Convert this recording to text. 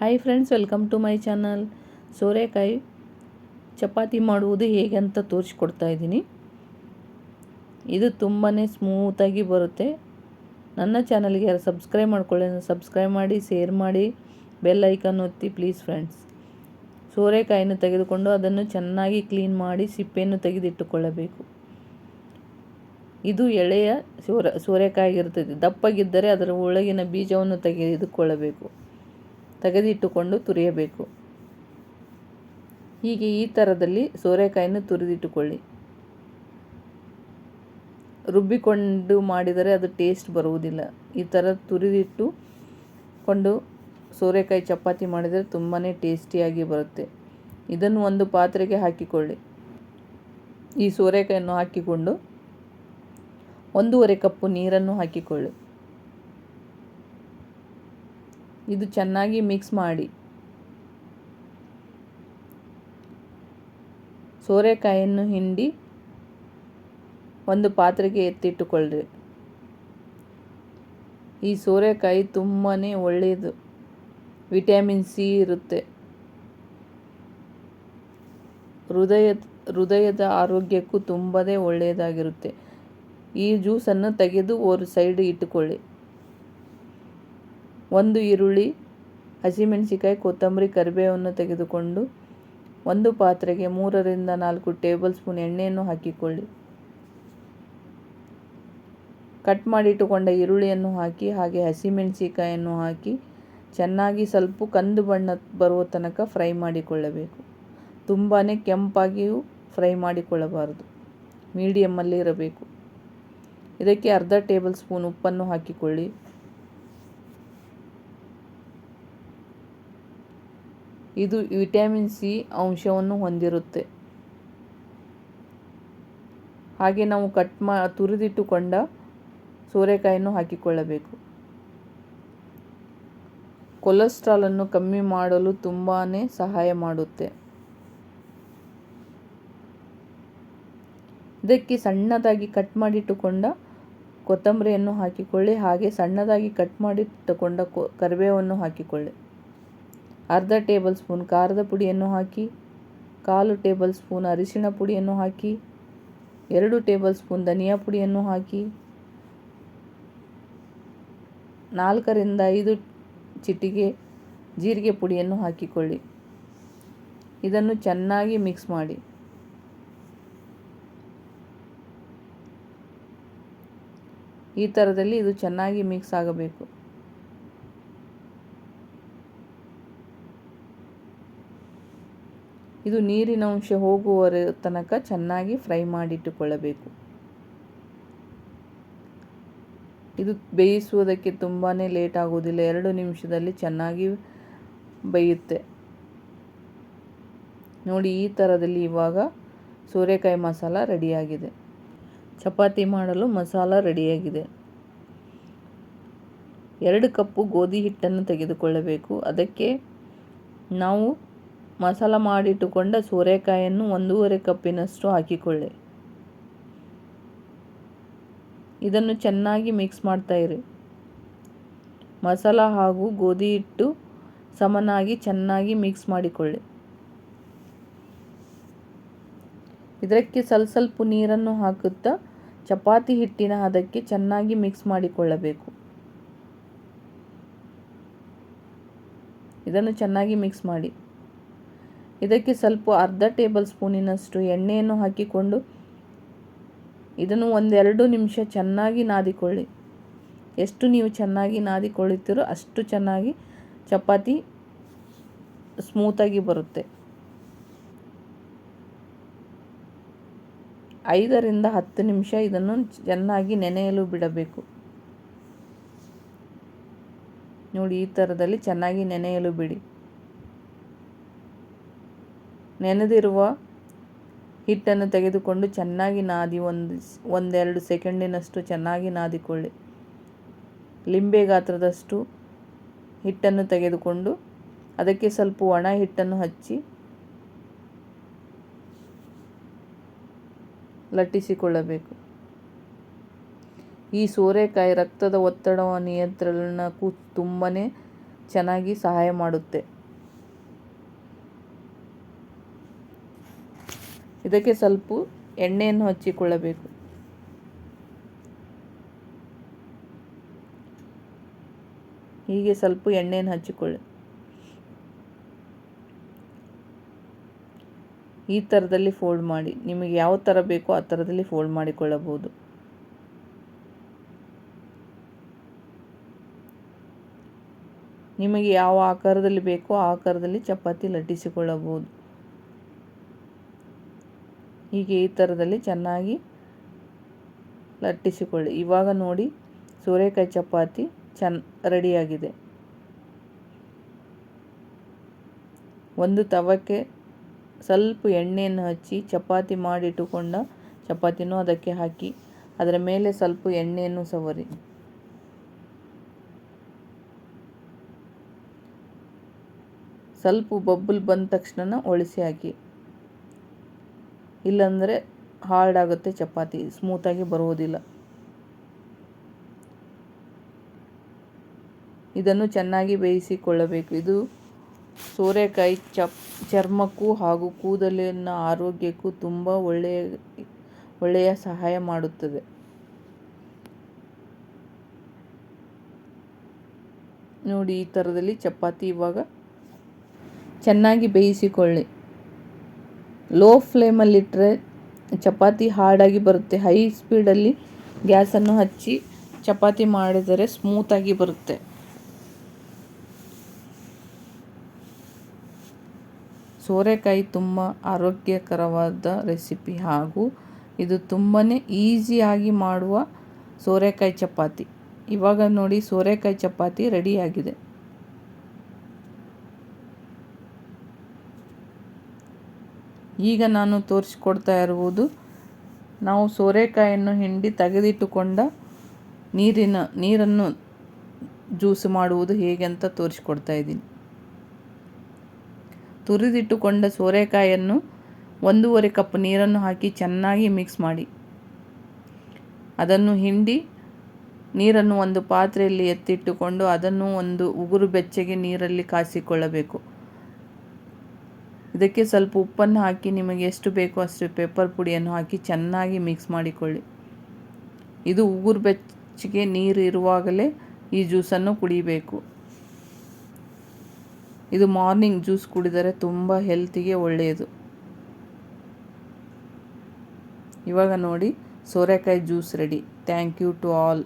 Hi friends welcome to my channel ಸೋರೆಕಾಯಿ ಚಪಾತಿ ಮಾಡುವುದು ಹೇಗೆ ಅಂತ ತೋರಿಸ್ಕೊಡ್ತಾ ಇದ್ದೀನಿ. ಇದು ತುಂಬಾ ಸ್ಮೂತಾಗಿ ಬರುತ್ತೆ. ನನ್ನ ಚಾನಲ್ಗೆ ಯಾರು ಸಬ್ಸ್ಕ್ರೈಬ್ ಮಾಡ್ಕೊಳ್ಳಿ ಸಬ್ಸ್ಕ್ರೈಬ್ ಮಾಡಿ ಶೇರ್ ಮಾಡಿ ಬೆಲ್ ಐಕನ್ ಒತ್ತಿ ಪ್ಲೀಸ್ ಫ್ರೆಂಡ್ಸ್ ಸೋರೆಕಾಯಿನ ತೆಗೆದುಕೊಂಡು ಅದನ್ನು ಚೆನ್ನಾಗಿ ಕ್ಲೀನ್ ಮಾಡಿ ಸಿಪ್ಪೆಯನ್ನು ತೆಗೆದಿಟ್ಟುಕೊಳ್ಳಬೇಕು. ಇದು ಎಳೆಯ ಸೋರೆ, ಸೋರೆಕಾಯಿ ಇರ್ತದೆ ದಪ್ಪಗಿದ್ದರೆ ಅದರ ಒಳಗಿನ ಬೀಜವನ್ನು ತೆಗೆದುಕೊಳ್ಳಬೇಕು. ತೆಗೆದಿಟ್ಟುಕೊಂಡು ತುರಿಯಬೇಕು. ಹೀಗೆ ಈ ಥರದಲ್ಲಿ ಸೋರೆಕಾಯಿಯನ್ನು ತುರಿದಿಟ್ಟುಕೊಳ್ಳಿ. ರುಬ್ಬಿಕೊಂಡು ಮಾಡಿದರೆ ಅದು ಟೇಸ್ಟ್ ಬರುವುದಿಲ್ಲ. ಈ ಥರ ತುರಿದಿಟ್ಟು ಕೊಂಡು ಸೋರೆಕಾಯಿ ಚಪಾತಿ ಮಾಡಿದರೆ ತುಂಬಾ ಟೇಸ್ಟಿಯಾಗಿ ಬರುತ್ತೆ. ಇದನ್ನು ಒಂದು ಪಾತ್ರೆಗೆ ಹಾಕಿಕೊಳ್ಳಿ. ಈ ಸೋರೆಕಾಯನ್ನು ಹಾಕಿಕೊಂಡು ಒಂದೂವರೆ ಕಪ್ಪು ನೀರನ್ನು ಹಾಕಿಕೊಳ್ಳಿ. ಇದು ಚೆನ್ನಾಗಿ ಮಿಕ್ಸ್ ಮಾಡಿ. ಸೋರೆಕಾಯಿಯನ್ನು ಹಿಂಡಿ ಒಂದು ಪಾತ್ರೆಗೆ ಎತ್ತಿಟ್ಟುಕೊಳ್ಳ್ರಿ ಈ ಸೋರೆಕಾಯಿ ತುಂಬಾ ಒಳ್ಳೆಯದು. ವಿಟಮಿನ್ ಸಿ ಇರುತ್ತೆ. ಹೃದಯ, ಹೃದಯದ ಆರೋಗ್ಯಕ್ಕೂ ತುಂಬದೇ ಒಳ್ಳೆಯದಾಗಿರುತ್ತೆ. ಈ ಜ್ಯೂಸನ್ನು ತೆಗೆದು ಒಂದು ಸೈಡ್ ಇಟ್ಟುಕೊಳ್ಳಿ. ಒಂದು ಈರುಳ್ಳಿ ಹಸಿಮೆಣಸಿಕಾಯಿ ಕೊತ್ತಂಬರಿ, ಕರಿಬೇವನ್ನು ತೆಗೆದುಕೊಂಡು ಒಂದು ಪಾತ್ರೆಗೆ ಮೂರರಿಂದ ನಾಲ್ಕು ಟೇಬಲ್ ಸ್ಪೂನ್ ಎಣ್ಣೆಯನ್ನು ಹಾಕಿಕೊಳ್ಳಿ. ಕಟ್ ಮಾಡಿಟ್ಟುಕೊಂಡ ಈರುಳ್ಳಿಯನ್ನು ಹಾಕಿ, ಹಾಗೆ ಹಸಿಮೆಣಸಿಕಾಯನ್ನು ಹಾಕಿ ಚೆನ್ನಾಗಿ ಸ್ವಲ್ಪ ಕಂದು ಬಣ್ಣ ಬರುವ ತನಕ ಫ್ರೈ ಮಾಡಿಕೊಳ್ಳಬೇಕು. ತುಂಬಾ ಕೆಂಪಾಗಿಯೂ ಫ್ರೈ ಮಾಡಿಕೊಳ್ಳಬಾರದು. ಮೀಡಿಯಮ್ಮಲ್ಲಿ ಇರಬೇಕು. ಇದಕ್ಕೆ ಅರ್ಧ ಟೇಬಲ್ ಸ್ಪೂನ್ ಉಪ್ಪನ್ನು ಹಾಕಿಕೊಳ್ಳಿ. ಇದು ವಿಟಮಿನ್ ಸಿ ಅಂಶವನ್ನು ಹೊಂದಿರುತ್ತೆ. ಹಾಗೆ ನಾವು ಕಟ್ ಮಾ, ತುರಿದಿಟ್ಟುಕೊಂಡ ಸೋರೆಕಾಯಿಯನ್ನು ಹಾಕಿಕೊಳ್ಳಬೇಕು. ಕೊಲೆಸ್ಟ್ರಾಲನ್ನು ಕಮ್ಮಿ ಮಾಡಲು ತುಂಬಾ ಸಹಾಯ ಮಾಡುತ್ತೆ. ಇದಕ್ಕೆ ಸಣ್ಣದಾಗಿ ಕಟ್ ಮಾಡಿಟ್ಟುಕೊಂಡ ಕೊತ್ತಂಬರಿಯನ್ನು ಹಾಕಿಕೊಳ್ಳಿ. ಹಾಗೆ ಸಣ್ಣದಾಗಿ ಕಟ್ ಮಾಡಿಟ್ಟುಕೊಂಡ ಕೊ, ಕರಿಬೇವನ್ನು ಹಾಕಿಕೊಳ್ಳಿ. ಅರ್ಧ ಟೇಬಲ್ ಸ್ಪೂನ್ ಖಾರದ ಪುಡಿಯನ್ನು ಹಾಕಿ, ಕಾಲು ಟೇಬಲ್ ಸ್ಪೂನ್ ಅರಿಶಿನ ಪುಡಿಯನ್ನು ಹಾಕಿ, ಎರಡು ಟೇಬಲ್ ಸ್ಪೂನ್ ಧನಿಯಾ ಪುಡಿಯನ್ನು ಹಾಕಿ, ನಾಲ್ಕರಿಂದ ಐದು ಚಿಟಿಗೆ ಜೀರಿಗೆ ಪುಡಿಯನ್ನು ಹಾಕಿಕೊಳ್ಳಿ. ಇದನ್ನು ಚೆನ್ನಾಗಿ ಮಿಕ್ಸ್ ಮಾಡಿ. ಈ ಥರದಲ್ಲಿ ಇದು ಚೆನ್ನಾಗಿ ಮಿಕ್ಸ್ ಆಗಬೇಕು. ಇದು ನೀರಿನ ಅಂಶ ಹೋಗುವರ ತನಕ ಚೆನ್ನಾಗಿ ಫ್ರೈ ಮಾಡಿಟ್ಟುಕೊಳ್ಳಬೇಕು. ಇದು ಬೇಯಿಸುವುದಕ್ಕೆ ತುಂಬಾ ಲೇಟ್ ಆಗುವುದಿಲ್ಲ. ಎರಡು ನಿಮಿಷದಲ್ಲಿ ಚೆನ್ನಾಗಿ ಬೇಯುತ್ತೆ. ನೋಡಿ, ಈ ಥರದಲ್ಲಿ ಇವಾಗ ಸೋರೆಕಾಯಿ ಮಸಾಲ ರೆಡಿಯಾಗಿದೆ. ಚಪಾತಿ ಮಾಡಲು ಮಸಾಲ ರೆಡಿಯಾಗಿದೆ. ಎರಡು ಕಪ್ಪು ಗೋಧಿ ಹಿಟ್ಟನ್ನು ತೆಗೆದುಕೊಳ್ಳಬೇಕು. ಅದಕ್ಕೆ ನಾವು ಮಸಾಲ ಮಾಡಿಟ್ಟುಕೊಂಡ ಸೋರೆಕಾಯನ್ನು ಒಂದೂವರೆ ಕಪ್ಪಿನಷ್ಟು ಹಾಕಿಕೊಳ್ಳಿ. ಇದನ್ನು ಚೆನ್ನಾಗಿ ಮಿಕ್ಸ್ ಮಾಡ್ತಾಯಿರಿ ಮಸಾಲ ಹಾಗೂ ಗೋಧಿ ಹಿಟ್ಟು ಸಮನಾಗಿ ಚೆನ್ನಾಗಿ ಮಿಕ್ಸ್ ಮಾಡಿಕೊಳ್ಳಿ. ಇದಕ್ಕೆ ಸ್ವಲ್ಪ ಸ್ವಲ್ಪ ನೀರನ್ನು ಹಾಕುತ್ತಾ ಚಪಾತಿ ಹಿಟ್ಟಿನ ಅದಕ್ಕೆ ಚೆನ್ನಾಗಿ ಮಿಕ್ಸ್ ಮಾಡಿಕೊಳ್ಳಬೇಕು. ಇದನ್ನು ಚೆನ್ನಾಗಿ ಮಿಕ್ಸ್ ಮಾಡಿ. ಇದಕ್ಕೆ ಸ್ವಲ್ಪ ಅರ್ಧ ಟೇಬಲ್ ಸ್ಪೂನಿನಷ್ಟು ಎಣ್ಣೆಯನ್ನು ಹಾಕಿಕೊಂಡು ಇದನ್ನು ಒಂದೆರಡು ನಿಮಿಷ ಚೆನ್ನಾಗಿ ನಾದಿಕೊಳ್ಳಿ. ಎಷ್ಟು ನೀವು ಚೆನ್ನಾಗಿ ನಾದಿಕೊಳ್ಳುತ್ತೀರೋ ಅಷ್ಟು ಚೆನ್ನಾಗಿ ಚಪಾತಿ ಸ್ಮೂತಾಗಿ ಬರುತ್ತೆ. ಐದರಿಂದ ಹತ್ತು ನಿಮಿಷ ಇದನ್ನು ಚೆನ್ನಾಗಿ ನೆನೆಯಲು ಬಿಡಬೇಕು. ನೋಡಿ ಈ ಥರದಲ್ಲಿ ಚೆನ್ನಾಗಿ ನೆನೆಯಲು ಬಿಡಿ. ನೆನೆದಿರುವ ಹಿಟ್ಟನ್ನು ತೆಗೆದುಕೊಂಡು ಚೆನ್ನಾಗಿ ನಾದಿ ಒಂದು ಒಂದೆರಡು ಸೆಕೆಂಡಿನಷ್ಟು ಚೆನ್ನಾಗಿ ನಾದಿಕೊಳ್ಳಿ. ಲಿಂಬೆ ಗಾತ್ರದಷ್ಟು ಹಿಟ್ಟನ್ನು ತೆಗೆದುಕೊಂಡು ಅದಕ್ಕೆ ಸ್ವಲ್ಪ ಒಣ ಹಿಟ್ಟನ್ನು ಹಚ್ಚಿ ಲಟ್ಟಿಸಿಕೊಳ್ಳಬೇಕು. ಈ ಸೋರೆಕಾಯಿ ರಕ್ತದ ಒತ್ತಡ ನಿಯಂತ್ರಣಕ್ಕೂ ತುಂಬಾ ಚೆನ್ನಾಗಿ ಸಹಾಯ ಮಾಡುತ್ತೆ. ಇದಕ್ಕೆ ಸ್ವಲ್ಪ ಎಣ್ಣೆಯನ್ನು ಹಚ್ಚಿಕೊಳ್ಳಬೇಕು. ಹೀಗೆ ಸ್ವಲ್ಪ ಎಣ್ಣೆಯನ್ನು ಹಚ್ಚಿಕೊಳ್ಳಿ. ಈ ಥರದಲ್ಲಿ ಫೋಲ್ಡ್ ಮಾಡಿ. ನಿಮಗೆ ಯಾವ ಥರ ಬೇಕೋ ಆ ಥರದಲ್ಲಿ ಫೋಲ್ಡ್ ಮಾಡಿಕೊಳ್ಳಬಹುದು. ನಿಮಗೆ ಯಾವ ಆಕಾರದಲ್ಲಿ ಬೇಕೋ ಆ ಆಕಾರದಲ್ಲಿ ಚಪಾತಿ ಲಟ್ಟಿಸಿಕೊಳ್ಳಬಹುದು. ಹೀಗೆ ಈ ಥರದಲ್ಲಿ ಚೆನ್ನಾಗಿ ಲಟ್ಟಿಸಿಕೊಳ್ಳಿ. ಇವಾಗ ನೋಡಿ, ಸೋರೆಕಾಯಿ ಚಪಾತಿ ಚೆನ್ನ ರೆಡಿಯಾಗಿದೆ. ಒಂದು ತವಕ್ಕೆ ಸ್ವಲ್ಪ ಎಣ್ಣೆಯನ್ನು ಹಚ್ಚಿ ಚಪಾತಿ ಮಾಡಿಟ್ಟುಕೊಂಡ ಚಪಾತಿನೂ ಅದಕ್ಕೆ ಹಾಕಿ, ಅದರ ಮೇಲೆ ಸ್ವಲ್ಪ ಎಣ್ಣೆಯನ್ನು ಸವರಿ. ಸ್ವಲ್ಪ ಬಬ್ಬಲ್ ಬಂದ ತಕ್ಷಣ ಒಳಸಿ ಹಾಕಿ. ಇಲ್ಲಾಂದರೆ ಹಾರ್ಡ್ ಆಗುತ್ತೆ ಚಪಾತಿ ಸ್ಮೂತಾಗಿ ಬರುವುದಿಲ್ಲ ಇದನ್ನು ಚೆನ್ನಾಗಿ ಬೇಯಿಸಿಕೊಳ್ಳಬೇಕು. ಇದು ಸೋರೆಕಾಯಿ ಚಪ್, ಚರ್ಮಕ್ಕೂ ಹಾಗೂ ಕೂದಲಿನ ಆರೋಗ್ಯಕ್ಕೂ ತುಂಬ ಒಳ್ಳೆಯ ಒಳ್ಳೆಯ ಸಹಾಯ ಮಾಡುತ್ತದೆ. ನೋಡಿ ಈ ಥರದಲ್ಲಿ ಚಪಾತಿ ಇವಾಗ ಚೆನ್ನಾಗಿ ಬೇಯಿಸಿಕೊಳ್ಳಿ. ಲೋ ಫ್ಲೇಮಲ್ಲಿಟ್ಟರೆ ಚಪಾತಿ ಹಾರ್ಡಾಗಿ ಬರುತ್ತೆ. ಹೈ ಸ್ಪೀಡಲ್ಲಿ ಗ್ಯಾಸನ್ನು ಹಚ್ಚಿ ಚಪಾತಿ ಮಾಡಿದರೆ ಸ್ಮೂತಾಗಿ ಬರುತ್ತೆ. ಸೋರೆಕಾಯಿ ತುಂಬ ಆರೋಗ್ಯಕರವಾದ ರೆಸಿಪಿ ಹಾಗೂ ಇದು ತುಂಬಾ ಈಸಿಯಾಗಿ ಮಾಡುವ ಸೋರೆಕಾಯಿ ಚಪಾತಿ. ಇವಾಗ ನೋಡಿ ಸೋರೆಕಾಯಿ ಚಪಾತಿ ರೆಡಿಯಾಗಿದೆ ಈಗ ನಾನು ತೋರಿಸಿಕೊಡ್ತಾ ಇರುವುದು, ನಾವು ಸೋರೆಕಾಯಿಯನ್ನು ಹಿಂಡಿ ತೆಗೆದಿಟ್ಟುಕೊಂಡ ನೀರಿನ, ನೀರನ್ನು ಜ್ಯೂಸ್ ಮಾಡುವುದು ಹೇಗೆ ಅಂತ ತೋರಿಸ್ಕೊಡ್ತಾ ಇದ್ದೀನಿ. ತುರಿದಿಟ್ಟುಕೊಂಡ ಸೋರೆಕಾಯನ್ನು ಒಂದೂವರೆ ಕಪ್ ನೀರನ್ನು ಹಾಕಿ ಚೆನ್ನಾಗಿ ಮಿಕ್ಸ್ ಮಾಡಿ. ಅದನ್ನು ಹಿಂಡಿ ನೀರನ್ನು ಒಂದು ಪಾತ್ರೆಯಲ್ಲಿ ಎತ್ತಿಟ್ಟುಕೊಂಡು ಅದನ್ನು ಒಂದು ಉಗುರು ಬೆಚ್ಚಗೆ ನೀರಲ್ಲಿ ಕಾಸಿಕೊಳ್ಳಬೇಕು ಇದಕ್ಕೆ ಸ್ವಲ್ಪ ಉಪ್ಪನ್ನು ಹಾಕಿ ನಿಮಗೆ ಎಷ್ಟು ಬೇಕೋ ಅಷ್ಟು ಪೇಪರ್ ಪುಡಿಯನ್ನು ಹಾಕಿ ಚೆನ್ನಾಗಿ ಮಿಕ್ಸ್ ಮಾಡಿಕೊಳ್ಳಿ. ಇದು ಉಗುರು ಬೆಚ್ಚಗೆ ನೀರು ಇರುವಾಗಲೇ ಈ ಜ್ಯೂಸನ್ನು ಕುಡಿಬೇಕು. ಇದು ಮಾರ್ನಿಂಗ್ ಜ್ಯೂಸ್ ಕುಡಿದರೆ ತುಂಬ ಹೆಲ್ತಿಗೆ ಒಳ್ಳೆಯದು. ಇವಾಗ ನೋಡಿ ಸೋರೆಕಾಯಿ juice ready thank you to all